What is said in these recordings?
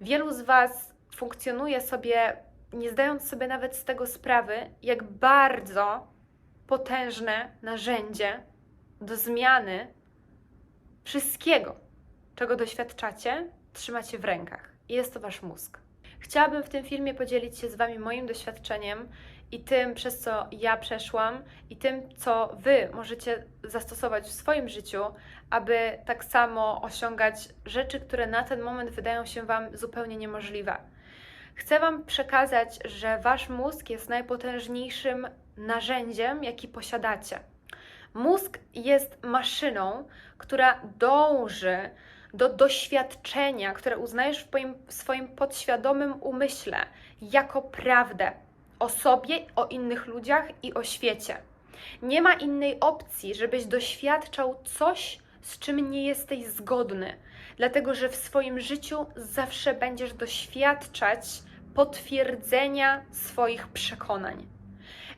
Wielu z Was funkcjonuje sobie, nie zdając sobie nawet z tego sprawy, jak bardzo potężne narzędzie do zmiany wszystkiego, czego doświadczacie, trzymacie w rękach. I jest to Wasz mózg. Chciałabym w tym filmie podzielić się z Wami moim doświadczeniem i tym, przez co ja przeszłam, i tym, co Wy możecie zastosować w swoim życiu, aby tak samo osiągać rzeczy, które na ten moment wydają się Wam zupełnie niemożliwe. Chcę Wam przekazać, że Wasz mózg jest najpotężniejszym narzędziem, jaki posiadacie. Mózg jest maszyną, która dąży do doświadczenia, które uznajesz w swoim, podświadomym umyśle jako prawdę o sobie, o innych ludziach i o świecie. Nie ma innej opcji, żebyś doświadczał coś, z czym nie jesteś zgodny, dlatego że w swoim życiu zawsze będziesz doświadczać potwierdzenia swoich przekonań.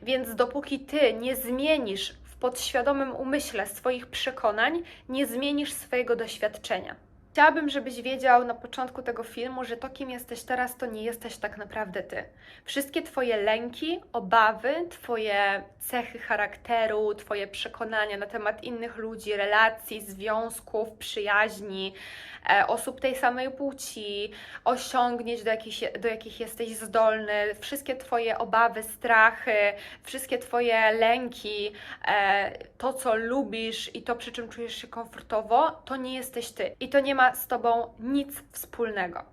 Więc dopóki ty nie zmienisz w podświadomym umyśle swoich przekonań, nie zmienisz swojego doświadczenia. Chciałabym, żebyś wiedział na początku tego filmu, że to, kim jesteś teraz, to nie jesteś tak naprawdę ty. Wszystkie Twoje lęki, obawy, Twoje cechy charakteru, Twoje przekonania na temat innych ludzi, relacji, związków, przyjaźni, e, osób tej samej płci, osiągnięć, do jakich, do jakich jesteś zdolny, wszystkie Twoje obawy, strachy, wszystkie Twoje lęki, e, to co lubisz i to przy czym czujesz się komfortowo, to nie jesteś Ty. I to nie ma z Tobą nic wspólnego.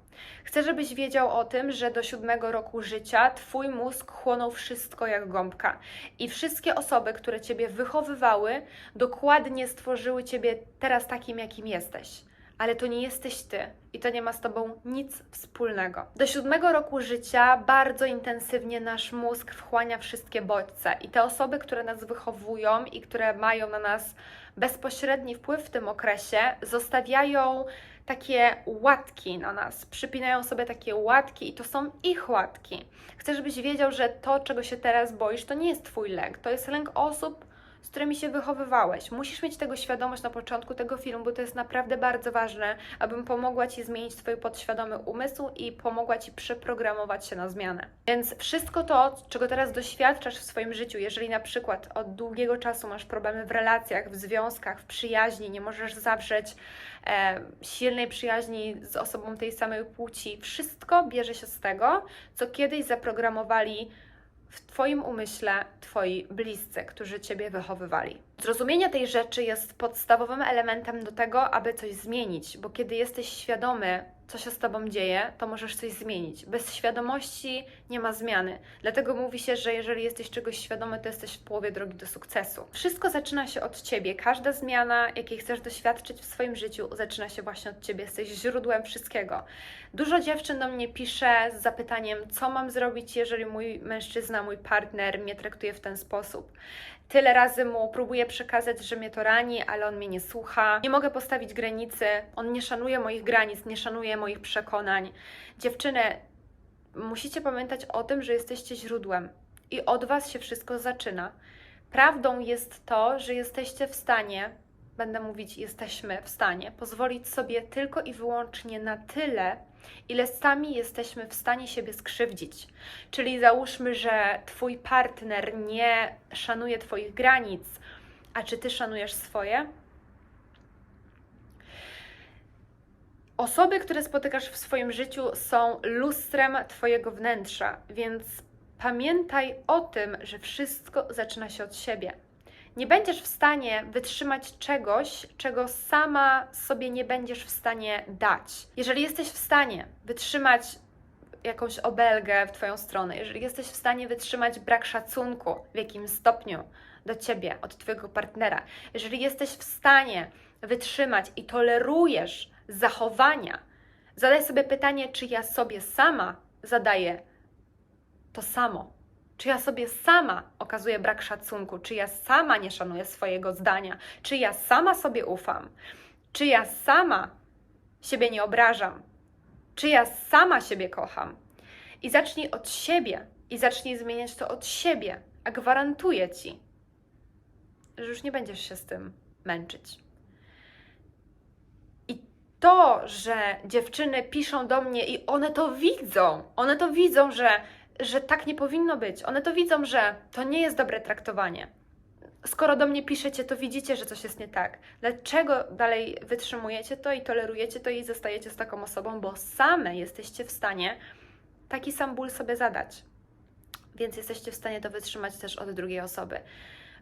Chcę, żebyś wiedział o tym, że do siódmego roku życia Twój mózg chłonął wszystko jak gąbka. I wszystkie osoby, które Ciebie wychowywały, dokładnie stworzyły Ciebie teraz takim, jakim jesteś. Ale to nie jesteś Ty i to nie ma z Tobą nic wspólnego. Do siódmego roku życia bardzo intensywnie nasz mózg wchłania wszystkie bodźce i te osoby, które nas wychowują i które mają na nas bezpośredni wpływ w tym okresie, zostawiają takie łatki na nas, przypinają sobie takie łatki i to są ich łatki. Chcę, żebyś wiedział, że to, czego się teraz boisz, to nie jest Twój lęk, to jest lęk osób, z którymi się wychowywałeś. Musisz mieć tego świadomość na początku tego filmu, bo to jest naprawdę bardzo ważne, abym pomogła Ci zmienić Twój podświadomy umysł i pomogła Ci przeprogramować się na zmianę. Więc wszystko to, czego teraz doświadczasz w swoim życiu, jeżeli na przykład od długiego czasu masz problemy w relacjach, w związkach, w przyjaźni, nie możesz zawrzeć e, silnej przyjaźni z osobą tej samej płci, wszystko bierze się z tego, co kiedyś zaprogramowali w Twoim umyśle Twoi bliscy, którzy Ciebie wychowywali. Zrozumienie tej rzeczy jest podstawowym elementem do tego, aby coś zmienić, bo kiedy jesteś świadomy, co się z Tobą dzieje, to możesz coś zmienić. Bez świadomości nie ma zmiany. Dlatego mówi się, że jeżeli jesteś czegoś świadomy, to jesteś w połowie drogi do sukcesu. Wszystko zaczyna się od Ciebie. Każda zmiana, jakiej chcesz doświadczyć w swoim życiu, zaczyna się właśnie od Ciebie. Jesteś źródłem wszystkiego. Dużo dziewczyn do mnie pisze z zapytaniem, co mam zrobić, jeżeli mój mężczyzna, mój partner mnie traktuje w ten sposób. Tyle razy mu próbuję przekazać, że mnie to rani, ale on mnie nie słucha. Nie mogę postawić granicy, on nie szanuje moich granic, nie szanuje moich przekonań. Dziewczyny, musicie pamiętać o tym, że jesteście źródłem i od Was się wszystko zaczyna. Prawdą jest to, że jesteście w stanie, będę mówić, jesteśmy w stanie pozwolić sobie tylko i wyłącznie na tyle, ile sami jesteśmy w stanie siebie skrzywdzić. Czyli załóżmy, że Twój partner nie szanuje Twoich granic, a czy Ty szanujesz swoje? Osoby, które spotykasz w swoim życiu, są lustrem Twojego wnętrza, więc pamiętaj o tym, że wszystko zaczyna się od siebie. Nie będziesz w stanie wytrzymać czegoś, czego sama sobie nie będziesz w stanie dać. Jeżeli jesteś w stanie wytrzymać jakąś obelgę w Twoją stronę, jeżeli jesteś w stanie wytrzymać brak szacunku w jakimś stopniu do Ciebie, od Twojego partnera, jeżeli jesteś w stanie wytrzymać i tolerujesz zachowania, zadaj sobie pytanie, czy ja sobie sama zadaję to samo. Czy ja sobie sama okazuję brak szacunku? Czy ja sama nie szanuję swojego zdania? Czy ja sama sobie ufam? Czy ja sama siebie nie obrażam? Czy ja sama siebie kocham? I zacznij od siebie i zacznij zmieniać to od siebie, a gwarantuję ci, że już nie będziesz się z tym męczyć. I to, że dziewczyny piszą do mnie i one to widzą, one to widzą, że, że tak nie powinno być, one to widzą, że to nie jest dobre traktowanie. Skoro do mnie piszecie, to widzicie, że coś jest nie tak. Dlaczego dalej wytrzymujecie to i tolerujecie to i zostajecie z taką osobą? Bo same jesteście w stanie taki sam ból sobie zadać. Więc jesteście w stanie to wytrzymać też od drugiej osoby.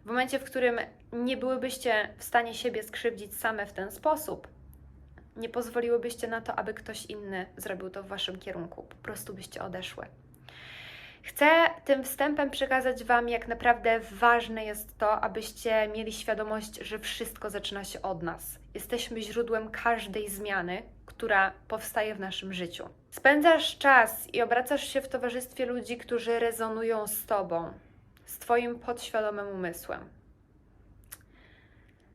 W momencie, w którym nie byłybyście w stanie siebie skrzywdzić same w ten sposób, nie pozwoliłybyście na to, aby ktoś inny zrobił to w waszym kierunku. Po prostu byście odeszły. Chcę tym wstępem przekazać Wam, jak naprawdę ważne jest to, abyście mieli świadomość, że wszystko zaczyna się od nas. Jesteśmy źródłem każdej zmiany, która powstaje w naszym życiu. Spędzasz czas i obracasz się w towarzystwie ludzi, którzy rezonują z Tobą, z Twoim podświadomym umysłem.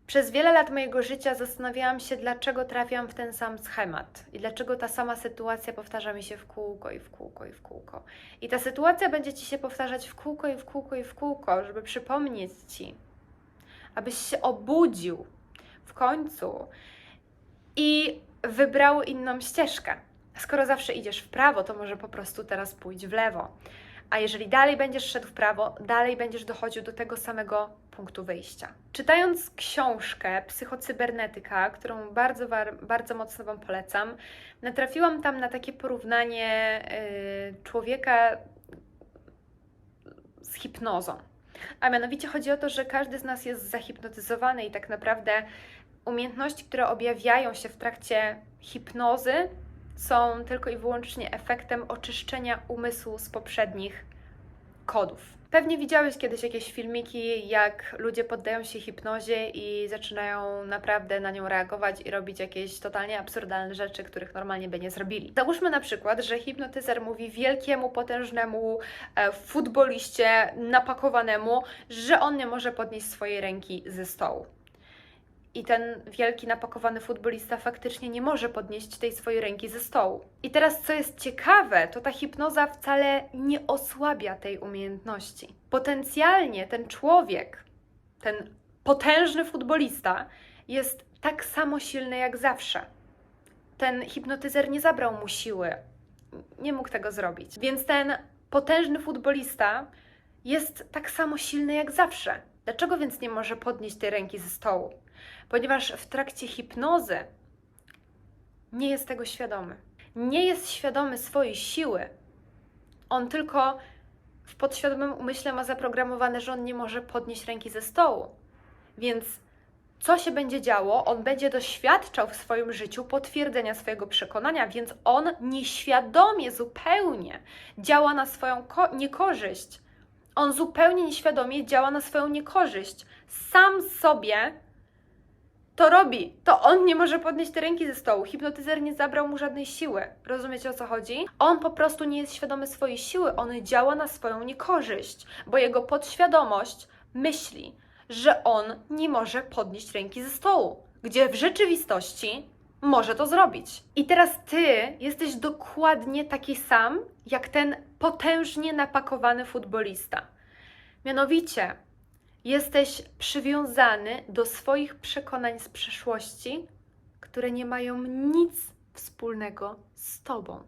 Przez wiele lat mojego życia zastanawiałam się, dlaczego trafiam w ten sam schemat i dlaczego ta sama sytuacja powtarza mi się w kółko i w kółko i w kółko. I ta sytuacja będzie ci się powtarzać w kółko i w kółko i w kółko, żeby przypomnieć ci, abyś się obudził w końcu i wybrał inną ścieżkę. Skoro zawsze idziesz w prawo, to może po prostu teraz pójdź w lewo. A jeżeli dalej będziesz szedł w prawo, dalej będziesz dochodził do tego samego punktu wyjścia. Czytając książkę Psychocybernetyka, którą bardzo, bardzo mocno Wam polecam, natrafiłam tam na takie porównanie yy, człowieka z hipnozą. A mianowicie chodzi o to, że każdy z nas jest zahipnotyzowany i tak naprawdę umiejętności, które objawiają się w trakcie hipnozy, są tylko i wyłącznie efektem oczyszczenia umysłu z poprzednich kodów. Pewnie widziałeś kiedyś jakieś filmiki, jak ludzie poddają się hipnozie i zaczynają naprawdę na nią reagować i robić jakieś totalnie absurdalne rzeczy, których normalnie by nie zrobili. Załóżmy na przykład, że hipnotyzer mówi wielkiemu, potężnemu e, futboliście napakowanemu, że on nie może podnieść swojej ręki ze stołu. I ten wielki, napakowany futbolista faktycznie nie może podnieść tej swojej ręki ze stołu. I teraz, co jest ciekawe, to ta hipnoza wcale nie osłabia tej umiejętności. Potencjalnie ten człowiek, ten potężny futbolista, jest tak samo silny jak zawsze. Ten hipnotyzer nie zabrał mu siły, nie mógł tego zrobić. Więc ten potężny futbolista jest tak samo silny jak zawsze. Dlaczego więc nie może podnieść tej ręki ze stołu? Ponieważ w trakcie hipnozy nie jest tego świadomy. Nie jest świadomy swojej siły. On tylko w podświadomym umyśle ma zaprogramowane, że on nie może podnieść ręki ze stołu. Więc co się będzie działo? On będzie doświadczał w swoim życiu potwierdzenia swojego przekonania, więc on nieświadomie zupełnie działa na swoją ko- niekorzyść. On zupełnie nieświadomie działa na swoją niekorzyść. Sam sobie to robi. To on nie może podnieść te ręki ze stołu. Hipnotyzer nie zabrał mu żadnej siły. Rozumiecie o co chodzi? On po prostu nie jest świadomy swojej siły. On działa na swoją niekorzyść, bo jego podświadomość myśli, że on nie może podnieść ręki ze stołu, gdzie w rzeczywistości może to zrobić. I teraz ty jesteś dokładnie taki sam, jak ten potężnie napakowany futbolista. Mianowicie, jesteś przywiązany do swoich przekonań z przeszłości, które nie mają nic wspólnego z tobą.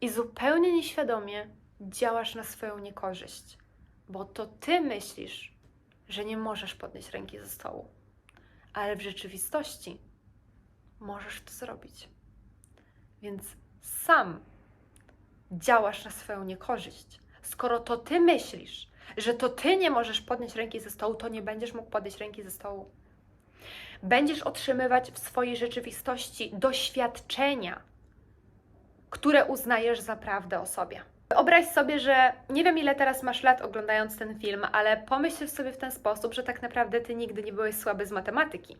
I zupełnie nieświadomie działasz na swoją niekorzyść, bo to ty myślisz, że nie możesz podnieść ręki ze stołu, ale w rzeczywistości możesz to zrobić. Więc sam działasz na swoją niekorzyść. Skoro to ty myślisz, że to ty nie możesz podnieść ręki ze stołu, to nie będziesz mógł podnieść ręki ze stołu. Będziesz otrzymywać w swojej rzeczywistości doświadczenia, które uznajesz za prawdę o sobie. Wyobraź sobie, że nie wiem ile teraz masz lat oglądając ten film, ale pomyśl sobie w ten sposób, że tak naprawdę ty nigdy nie byłeś słaby z matematyki.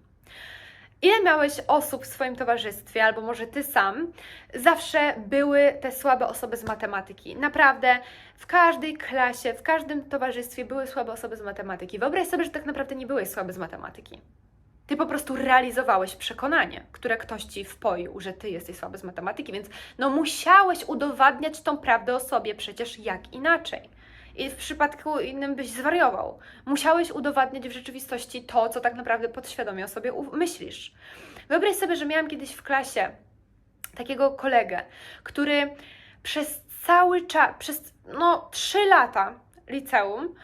Ile miałeś osób w swoim towarzystwie, albo może ty sam, zawsze były te słabe osoby z matematyki. Naprawdę w każdej klasie, w każdym towarzystwie były słabe osoby z matematyki. Wyobraź sobie, że tak naprawdę nie byłeś słaby z matematyki. Ty po prostu realizowałeś przekonanie, które ktoś ci wpoił, że ty jesteś słaby z matematyki, więc no musiałeś udowadniać tą prawdę o sobie, przecież jak inaczej. I w przypadku innym byś zwariował. Musiałeś udowadniać w rzeczywistości to, co tak naprawdę podświadomie o sobie myślisz. Wyobraź sobie, że miałam kiedyś w klasie takiego kolegę, który przez cały czas, przez no trzy lata liceum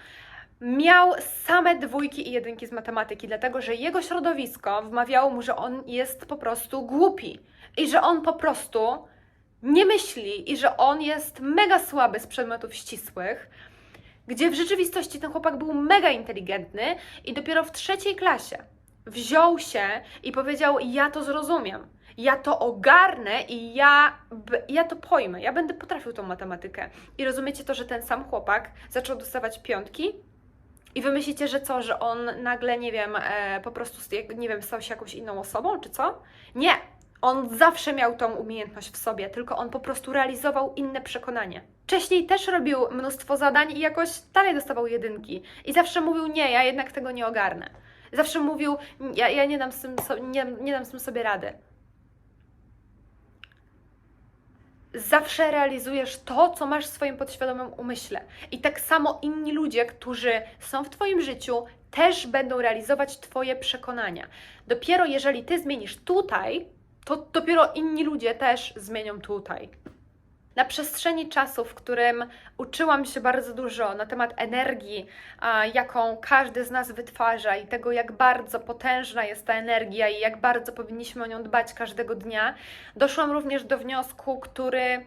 miał same dwójki i jedynki z matematyki, dlatego że jego środowisko wmawiało mu, że on jest po prostu głupi i że on po prostu nie myśli i że on jest mega słaby z przedmiotów ścisłych, gdzie w rzeczywistości ten chłopak był mega inteligentny i dopiero w trzeciej klasie wziął się i powiedział: Ja to zrozumiem, ja to ogarnę i ja, ja to pojmę, ja będę potrafił tą matematykę. I rozumiecie to, że ten sam chłopak zaczął dostawać piątki i wy myślicie, że co, że on nagle, nie wiem, e, po prostu, nie wiem, stał się jakąś inną osobą, czy co? Nie! On zawsze miał tą umiejętność w sobie, tylko on po prostu realizował inne przekonanie. Wcześniej też robił mnóstwo zadań i jakoś dalej dostawał jedynki. I zawsze mówił, nie, ja jednak tego nie ogarnę. Zawsze mówił, ja, ja nie, dam z tym so, nie, nie dam z tym sobie rady. zawsze realizujesz to, co masz w swoim podświadomym umyśle. I tak samo inni ludzie, którzy są w Twoim życiu, też będą realizować Twoje przekonania. Dopiero jeżeli Ty zmienisz tutaj, to dopiero inni ludzie też zmienią tutaj. Na przestrzeni czasu, w którym uczyłam się bardzo dużo na temat energii, jaką każdy z nas wytwarza i tego, jak bardzo potężna jest ta energia i jak bardzo powinniśmy o nią dbać każdego dnia, doszłam również do wniosku, który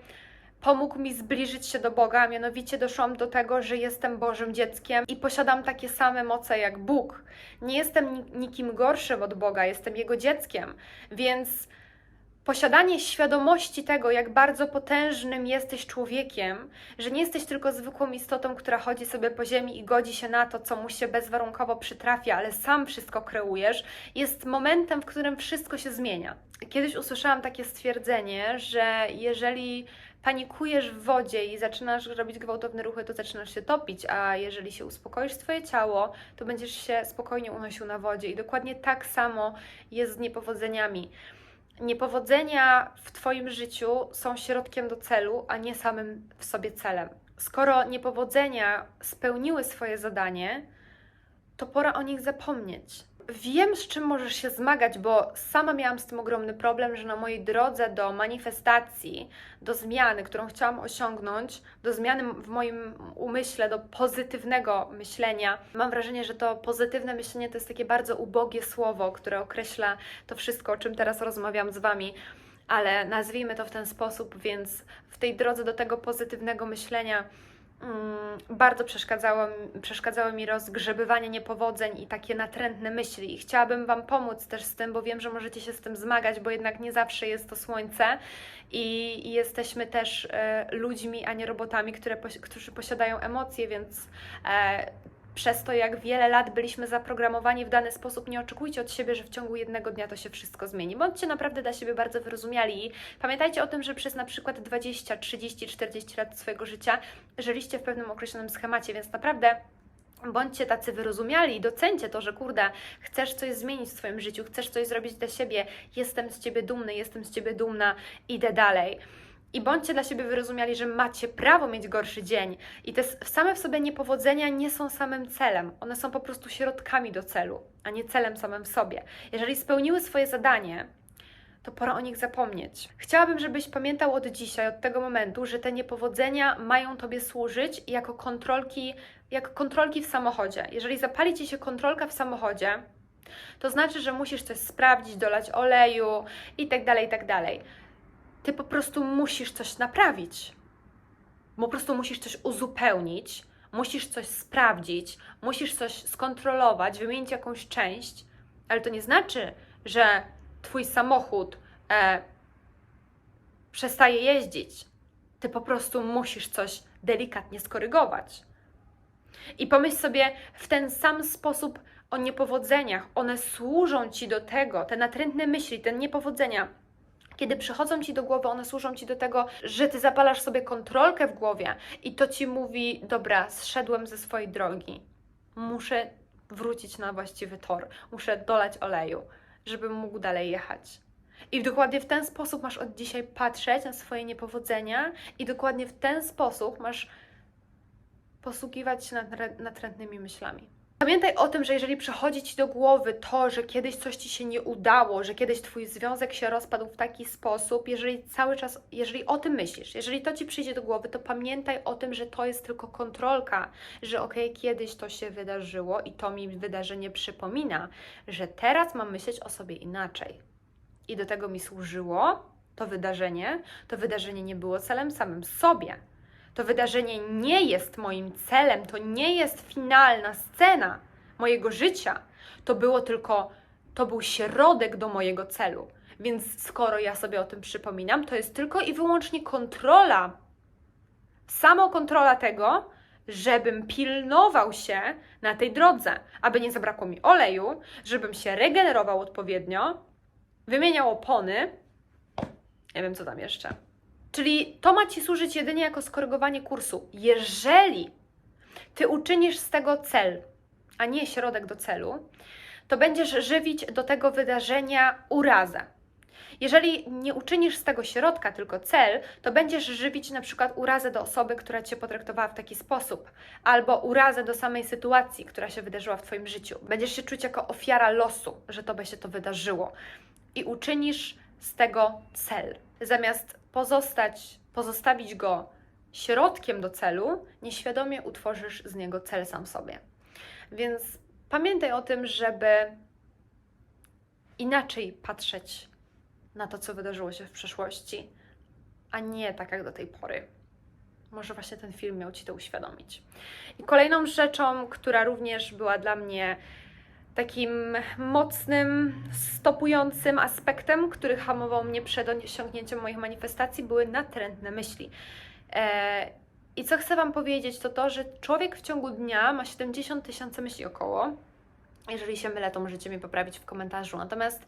pomógł mi zbliżyć się do Boga, a mianowicie doszłam do tego, że jestem Bożym dzieckiem i posiadam takie same moce jak Bóg. Nie jestem ni- nikim gorszym od Boga, jestem Jego dzieckiem, więc posiadanie świadomości tego, jak bardzo potężnym jesteś człowiekiem, że nie jesteś tylko zwykłą istotą, która chodzi sobie po ziemi i godzi się na to, co mu się bezwarunkowo przytrafia, ale sam wszystko kreujesz, jest momentem, w którym wszystko się zmienia. Kiedyś usłyszałam takie stwierdzenie, że jeżeli panikujesz w wodzie i zaczynasz robić gwałtowne ruchy, to zaczynasz się topić, a jeżeli się uspokoisz swoje ciało, to będziesz się spokojnie unosił na wodzie. I dokładnie tak samo jest z niepowodzeniami. Niepowodzenia w Twoim życiu są środkiem do celu, a nie samym w sobie celem. Skoro niepowodzenia spełniły swoje zadanie, to pora o nich zapomnieć. Wiem, z czym możesz się zmagać, bo sama miałam z tym ogromny problem, że na mojej drodze do manifestacji, do zmiany, którą chciałam osiągnąć, do zmiany w moim umyśle, do pozytywnego myślenia, mam wrażenie, że to pozytywne myślenie to jest takie bardzo ubogie słowo, które określa to wszystko, o czym teraz rozmawiam z Wami. Ale nazwijmy to w ten sposób, więc w tej drodze do tego pozytywnego myślenia bardzo przeszkadzało, przeszkadzało mi rozgrzebywanie niepowodzeń i takie natrętne myśli. I chciałabym Wam pomóc też z tym, bo wiem, że możecie się z tym zmagać, bo jednak nie zawsze jest to słońce i, jesteśmy też e, ludźmi, a nie robotami, które, którzy posiadają emocje, więc e, przez to, jak wiele lat byliśmy zaprogramowani w dany sposób, nie oczekujcie od siebie, że w ciągu jednego dnia to się wszystko zmieni. Bądźcie naprawdę dla siebie bardzo wyrozumiali i pamiętajcie o tym, że przez na przykład 20, 30, 40 lat swojego życia żyliście w pewnym określonym schemacie, więc naprawdę bądźcie tacy wyrozumiali i docencie to, że kurde, chcesz coś zmienić w swoim życiu, chcesz coś zrobić dla siebie, jestem z Ciebie dumny, jestem z Ciebie dumna, idę dalej. I bądźcie dla siebie wyrozumiali, że macie prawo mieć gorszy dzień. I te same w sobie niepowodzenia nie są samym celem. One są po prostu środkami do celu, a nie celem samym w sobie. Jeżeli spełniły swoje zadanie, to pora o nich zapomnieć. Chciałabym, żebyś pamiętał od dzisiaj, od tego momentu, że te niepowodzenia mają Tobie służyć jako kontrolki, jak kontrolki w samochodzie. Jeżeli zapali Ci się kontrolka w samochodzie, to znaczy, że musisz coś sprawdzić, dolać oleju i tak dalej, i tak dalej. Ty po prostu musisz coś naprawić. Po prostu musisz coś uzupełnić, musisz coś sprawdzić, musisz coś skontrolować, wymienić jakąś część, ale to nie znaczy, że Twój samochód e, przestaje jeździć. Ty po prostu musisz coś delikatnie skorygować. I pomyśl sobie w ten sam sposób o niepowodzeniach. One służą ci do tego, te natrętne myśli, te niepowodzenia. Kiedy przychodzą ci do głowy, one służą ci do tego, że ty zapalasz sobie kontrolkę w głowie i to ci mówi: Dobra, zszedłem ze swojej drogi. Muszę wrócić na właściwy tor, muszę dolać oleju, żebym mógł dalej jechać. I dokładnie w ten sposób masz od dzisiaj patrzeć na swoje niepowodzenia, i dokładnie w ten sposób masz posługiwać się natr- natrętnymi myślami. Pamiętaj o tym, że jeżeli przychodzi ci do głowy to, że kiedyś coś ci się nie udało, że kiedyś twój związek się rozpadł w taki sposób, jeżeli cały czas, jeżeli o tym myślisz, jeżeli to ci przyjdzie do głowy, to pamiętaj o tym, że to jest tylko kontrolka, że okej, kiedyś to się wydarzyło i to mi wydarzenie przypomina, że teraz mam myśleć o sobie inaczej. I do tego mi służyło to wydarzenie. To wydarzenie nie było celem samym sobie. To wydarzenie nie jest moim celem, to nie jest finalna scena mojego życia. To było tylko, to był środek do mojego celu. Więc skoro ja sobie o tym przypominam, to jest tylko i wyłącznie kontrola, samokontrola tego, żebym pilnował się na tej drodze, aby nie zabrakło mi oleju, żebym się regenerował odpowiednio, wymieniał opony, nie wiem co tam jeszcze. Czyli to ma Ci służyć jedynie jako skorygowanie kursu. Jeżeli Ty uczynisz z tego cel, a nie środek do celu, to będziesz żywić do tego wydarzenia urazę. Jeżeli nie uczynisz z tego środka, tylko cel, to będziesz żywić na przykład urazę do osoby, która Cię potraktowała w taki sposób, albo urazę do samej sytuacji, która się wydarzyła w Twoim życiu. Będziesz się czuć jako ofiara losu, że Tobie się to wydarzyło. I uczynisz z tego cel. Zamiast pozostać, pozostawić go środkiem do celu, nieświadomie utworzysz z niego cel sam sobie. Więc pamiętaj o tym, żeby inaczej patrzeć na to, co wydarzyło się w przeszłości, a nie tak jak do tej pory. Może właśnie ten film miał Ci to uświadomić. I kolejną rzeczą, która również była dla mnie takim mocnym, stopującym aspektem, który hamował mnie przed osiągnięciem moich manifestacji, były natrętne myśli. E, I co chcę Wam powiedzieć, to to, że człowiek w ciągu dnia ma 70 tysięcy myśli około. Jeżeli się mylę, to możecie mi poprawić w komentarzu. Natomiast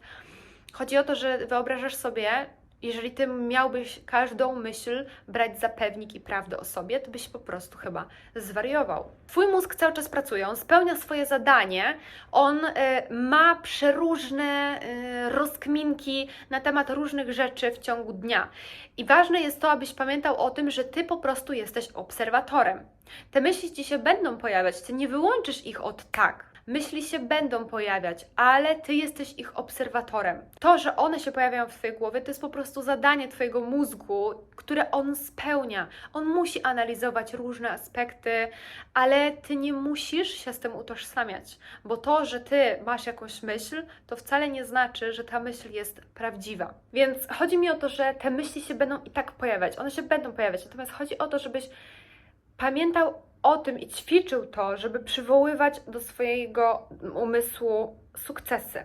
chodzi o to, że wyobrażasz sobie, jeżeli ty miałbyś każdą myśl brać za pewnik i prawdę o sobie, to byś po prostu chyba zwariował. Twój mózg cały czas pracuje, on spełnia swoje zadanie, on y, ma przeróżne y, rozkminki na temat różnych rzeczy w ciągu dnia. I ważne jest to, abyś pamiętał o tym, że ty po prostu jesteś obserwatorem. Te myśli ci się będą pojawiać, ty nie wyłączysz ich od tak. Myśli się będą pojawiać, ale ty jesteś ich obserwatorem. To, że one się pojawiają w twojej głowie, to jest po prostu zadanie twojego mózgu, które on spełnia. On musi analizować różne aspekty, ale ty nie musisz się z tym utożsamiać, bo to, że ty masz jakąś myśl, to wcale nie znaczy, że ta myśl jest prawdziwa. Więc chodzi mi o to, że te myśli się będą i tak pojawiać. One się będą pojawiać, natomiast chodzi o to, żebyś pamiętał o tym i ćwiczył to, żeby przywoływać do swojego umysłu sukcesy.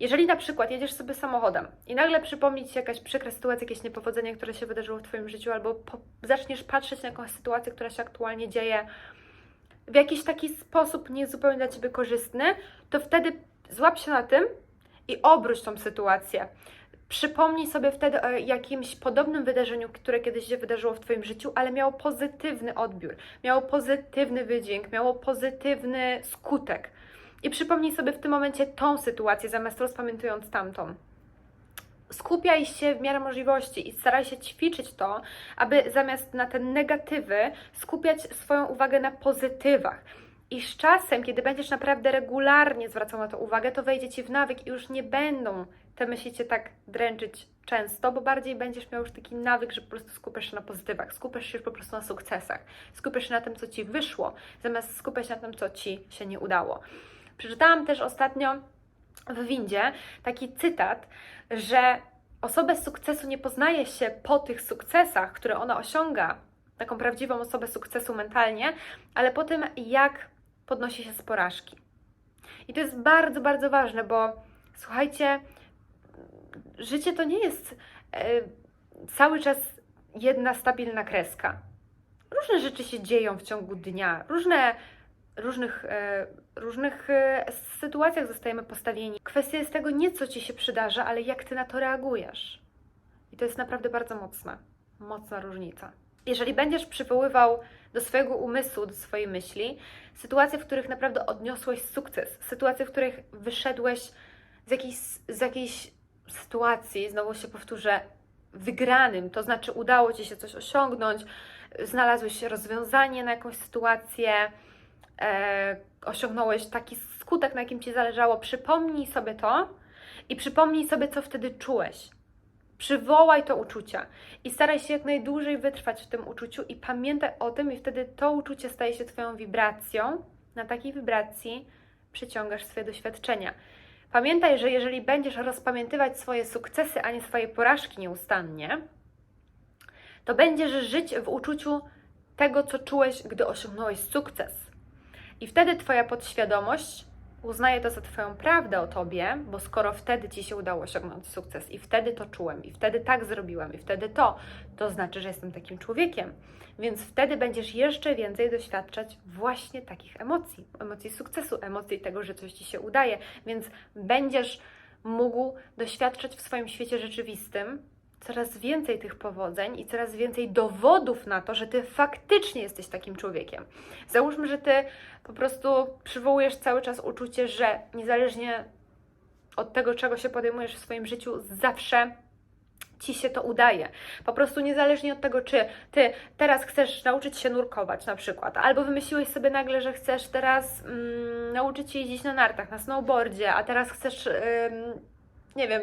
Jeżeli na przykład jedziesz sobie samochodem i nagle przypomni Ci się jakaś przykra sytuacja, jakieś niepowodzenie, które się wydarzyło w Twoim życiu, albo po, zaczniesz patrzeć na jakąś sytuację, która się aktualnie dzieje w jakiś taki sposób niezupełnie dla Ciebie korzystny, to wtedy złap się na tym i obróć tą sytuację. Przypomnij sobie wtedy o jakimś podobnym wydarzeniu, które kiedyś się wydarzyło w Twoim życiu, ale miało pozytywny odbiór, miało pozytywny wydźwięk, miało pozytywny skutek. I przypomnij sobie w tym momencie tą sytuację, zamiast rozpamiętując tamtą. Skupiaj się w miarę możliwości i staraj się ćwiczyć to, aby zamiast na te negatywy skupiać swoją uwagę na pozytywach. I z czasem, kiedy będziesz naprawdę regularnie zwracał na to uwagę, to wejdzie ci w nawyk i już nie będą te myśli cię tak dręczyć często, bo bardziej będziesz miał już taki nawyk, że po prostu skupiasz się na pozytywach, skupiasz się już po prostu na sukcesach, skupiasz się na tym, co ci wyszło, zamiast skupiać się na tym, co ci się nie udało. Przeczytałam też ostatnio w windzie taki cytat, że osobę sukcesu nie poznaje się po tych sukcesach, które ona osiąga, taką prawdziwą osobę sukcesu mentalnie, ale po tym, jak podnosi się z porażki. I to jest bardzo, bardzo ważne, bo słuchajcie, życie to nie jest e, cały czas jedna stabilna kreska. Różne rzeczy się dzieją w ciągu dnia, różne, różnych, e, różnych e, sytuacjach zostajemy postawieni. Kwestia jest tego nie, co ci się przydarza, ale jak ty na to reagujesz. I to jest naprawdę bardzo mocna, mocna różnica. Jeżeli będziesz przywoływał do swojego umysłu, do swojej myśli sytuacje, w których naprawdę odniosłeś sukces, sytuacje, w których wyszedłeś z jakiejś, z jakiejś sytuacji, znowu się powtórzę, wygranym, to znaczy udało Ci się coś osiągnąć, znalazłeś rozwiązanie na jakąś sytuację, e, osiągnąłeś taki skutek, na jakim ci zależało, przypomnij sobie to i przypomnij sobie, co wtedy czułeś. Przywołaj to uczucia i staraj się jak najdłużej wytrwać w tym uczuciu i pamiętaj o tym, i wtedy to uczucie staje się Twoją wibracją. Na takiej wibracji przyciągasz swoje doświadczenia. Pamiętaj, że jeżeli będziesz rozpamiętywać swoje sukcesy, a nie swoje porażki nieustannie, to będziesz żyć w uczuciu tego, co czułeś, gdy osiągnąłeś sukces. I wtedy Twoja podświadomość uznaje to za Twoją prawdę o Tobie, bo skoro wtedy Ci się udało osiągnąć sukces i wtedy to czułem, i wtedy tak zrobiłem, i wtedy to, to znaczy, że jestem takim człowiekiem. Więc wtedy będziesz jeszcze więcej doświadczać właśnie takich emocji, emocji sukcesu, emocji tego, że coś Ci się udaje, więc będziesz mógł doświadczać w swoim świecie rzeczywistym coraz więcej tych powodzeń i coraz więcej dowodów na to, że ty faktycznie jesteś takim człowiekiem. Załóżmy, że ty po prostu przywołujesz cały czas uczucie, że niezależnie od tego, czego się podejmujesz w swoim życiu, zawsze ci się to udaje. Po prostu niezależnie od tego, czy ty teraz chcesz nauczyć się nurkować na przykład, albo wymyśliłeś sobie nagle, że chcesz teraz mm, nauczyć się jeździć na nartach, na snowboardzie, a teraz chcesz, ym, nie wiem,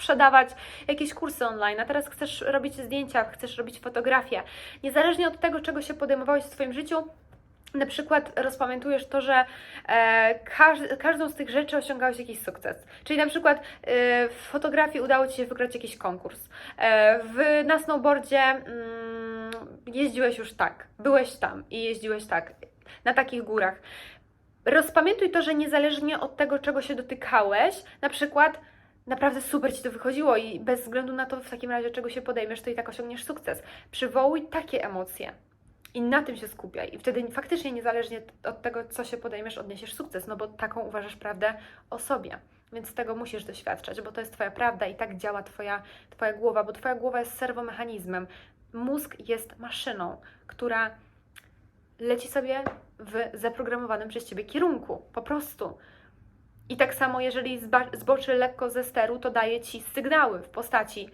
sprzedawać jakieś kursy online, a teraz chcesz robić zdjęcia, chcesz robić fotografie. Niezależnie od tego, czego się podejmowałeś w swoim życiu, na przykład rozpamiętujesz to, że e, każ, każdą z tych rzeczy osiągałeś jakiś sukces. Czyli na przykład e, w fotografii udało Ci się wygrać jakiś konkurs. E, w, na snowboardzie mm, jeździłeś już tak, byłeś tam i jeździłeś tak, na takich górach. Rozpamiętuj to, że niezależnie od tego, czego się dotykałeś, na przykład naprawdę super Ci to wychodziło i bez względu na to w takim razie, czego się podejmiesz, to i tak osiągniesz sukces. Przywołuj takie emocje. I na tym się skupiaj. I wtedy faktycznie niezależnie od tego, co się podejmiesz, odniesiesz sukces, no bo taką uważasz prawdę o sobie. Więc tego musisz doświadczać, bo to jest Twoja prawda i tak działa Twoja, twoja głowa, bo Twoja głowa jest serwomechanizmem. Mózg jest maszyną, która leci sobie w zaprogramowanym przez Ciebie kierunku. Po prostu. I tak samo, jeżeli zboczy lekko ze steru, to daje Ci sygnały w postaci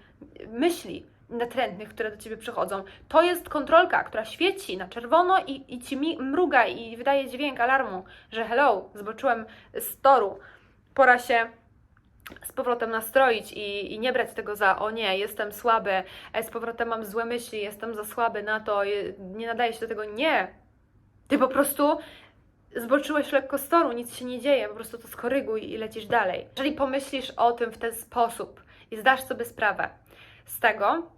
myśli natrętnych, które do Ciebie przychodzą. To jest kontrolka, która świeci na czerwono i, i Ci mruga i wydaje dźwięk alarmu, że hello, zboczyłem z toru, pora się z powrotem nastroić i, i nie brać tego za o nie, jestem słaby, e, z powrotem mam złe myśli, jestem za słaby na to, nie nadaje się do tego. Nie! Ty po prostu zboczyłeś lekko z toru, nic się nie dzieje, po prostu to skoryguj i lecisz dalej. Jeżeli pomyślisz o tym w ten sposób i zdasz sobie sprawę z tego,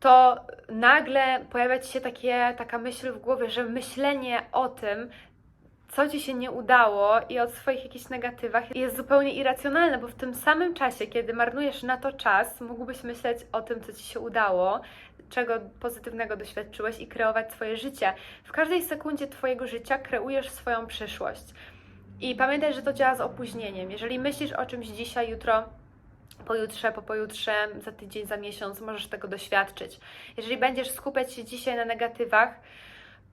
to nagle pojawia Ci się takie, taka myśl w głowie, że myślenie o tym, co Ci się nie udało i o swoich jakichś negatywach jest zupełnie irracjonalne, bo w tym samym czasie, kiedy marnujesz na to czas, mógłbyś myśleć o tym, co Ci się udało, czego pozytywnego doświadczyłeś i kreować swoje życie. W każdej sekundzie Twojego życia kreujesz swoją przyszłość. I pamiętaj, że to działa z opóźnieniem. Jeżeli myślisz o czymś dzisiaj, jutro, pojutrze, po pojutrze, za tydzień, za miesiąc, możesz tego doświadczyć. Jeżeli będziesz skupiać się dzisiaj na negatywach,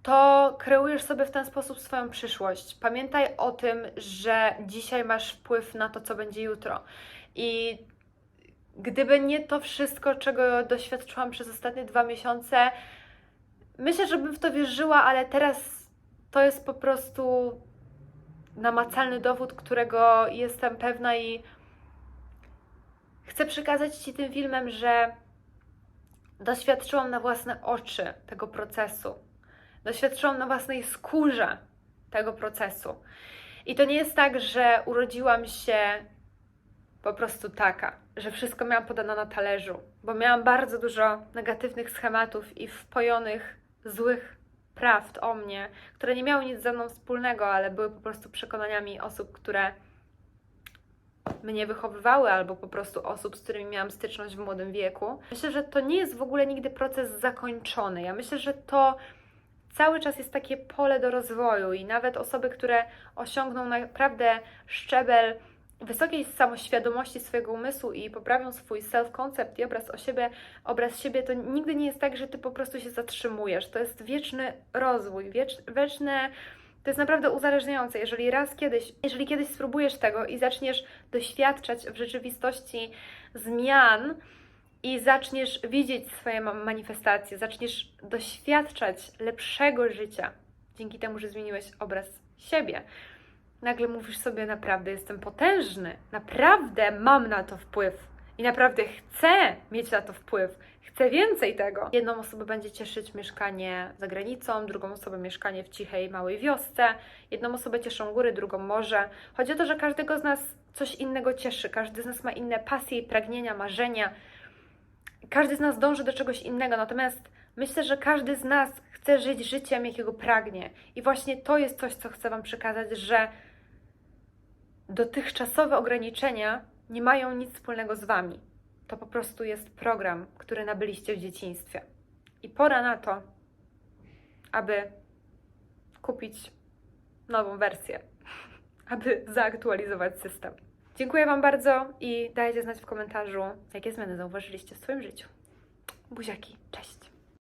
to kreujesz sobie w ten sposób swoją przyszłość. Pamiętaj o tym, że dzisiaj masz wpływ na to, co będzie jutro. I gdyby nie to wszystko, czego doświadczyłam przez ostatnie dwa miesiące, myślę, że bym w to wierzyła, ale teraz to jest po prostu namacalny dowód, którego jestem pewna i chcę przekazać Ci tym filmem, że doświadczyłam na własne oczy tego procesu. Doświadczyłam na własnej skórze tego procesu. I to nie jest tak, że urodziłam się po prostu taka, że wszystko miałam podane na talerzu, bo miałam bardzo dużo negatywnych schematów i wpojonych złych prawd o mnie, które nie miały nic ze mną wspólnego, ale były po prostu przekonaniami osób, które mnie wychowywały, albo po prostu osób, z którymi miałam styczność w młodym wieku. Myślę, że to nie jest w ogóle nigdy proces zakończony. Ja myślę, że to cały czas jest takie pole do rozwoju i nawet osoby, które osiągną naprawdę szczebel wysokiej samoświadomości swojego umysłu i poprawią swój self-concept i obraz o siebie, obraz siebie, to nigdy nie jest tak, że ty po prostu się zatrzymujesz. To jest wieczny rozwój, wiecz, wieczne. To jest naprawdę uzależniające. Jeżeli raz kiedyś, jeżeli kiedyś spróbujesz tego i zaczniesz doświadczać w rzeczywistości zmian i zaczniesz widzieć swoje ma- manifestacje, zaczniesz doświadczać lepszego życia dzięki temu, że zmieniłeś obraz siebie. Nagle mówisz sobie, naprawdę jestem potężny, naprawdę mam na to wpływ i naprawdę chcę mieć na to wpływ. Chcę więcej tego. Jedną osobę będzie cieszyć mieszkanie za granicą, drugą osobę mieszkanie w cichej, małej wiosce, jedną osobę cieszą góry, drugą morze. Chodzi o to, że każdego z nas coś innego cieszy, każdy z nas ma inne pasje, pragnienia, marzenia. Każdy z nas dąży do czegoś innego, natomiast myślę, że każdy z nas chce żyć życiem, jakiego pragnie. I właśnie to jest coś, co chcę Wam przekazać, że dotychczasowe ograniczenia nie mają nic wspólnego z Wami. To po prostu jest program, który nabyliście w dzieciństwie. I pora na to, aby kupić nową wersję, aby zaktualizować system. Dziękuję Wam bardzo i dajcie znać w komentarzu, jakie zmiany zauważyliście w swoim życiu. Buziaki, cześć!